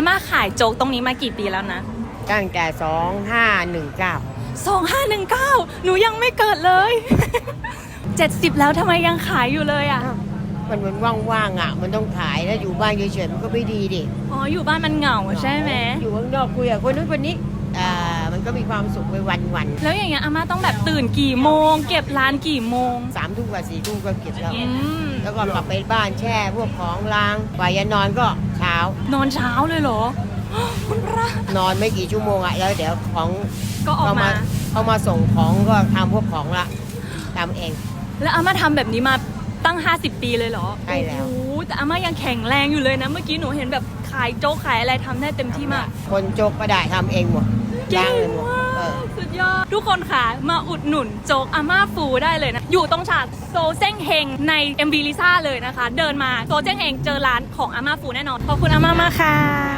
อาม่าขายโจ๊กตรงนี้มากี่ปีแล้วนะตั้งแต่สองห้าหนึ่งเก้า2519หนูยังไม่เกิดเลย70แล้วทำไมยังขายอยู่เลยอะ มันมันว่างๆอะ มันต้องขายแล้วอยู่บ้านเฉยๆมันก็ไม่ดีดิ อ๋อ อยู่บ้านมันเหงาใช่ไหมอยู่ข้างนอกคุยกับคนนู้นคนนี้อ่า มันก็มีความสุขไปวันแล้วอย่างเงี้ยอาม่าต้องแบบตื่นกี่โมง เก็บร้านกี่โมงๆสามทุ่มกับสี่ทุ่มก็เก็บแล้วอืมแล้วก็กลับไปบ้านแช่พวกของล้างกว่าจะนอนก็เช้า นอนเช้าเลยเหรอ คุณพระนอนไม่กี่ชั่วโมงอะแล้วเดี๋ยวของก็ออกเขามา มาเขามาส่งของก็ทำพวกของละทำเอง แล้วอาม่าทำแบบนี้มาตั้ง 50 ปีเลยเหรอใช่แล้ว โอ้โหแต่อาม่ายังแข็งแรงอยู่เลยนะ เมื่อกี้หนูเห็นแบบขายโจ๊กขายอะไรทำได้เต็มที่มาก คนโจกก็ได้ทำเองหมด ย่งเลยหมากสุดยอด ทุกคนค่ะ มาอุดหนุนโจ๊กอาม่าฟูได้เลยนะ อยู่ตรงฉากโซเซ้งเฮงใน MV ลิซ่าเลยนะคะ เดินมาโซเซ้งเฮงเจอร้านของอาม่าฟูแน่นอน ขอบคุณอาม่ามากค่ะ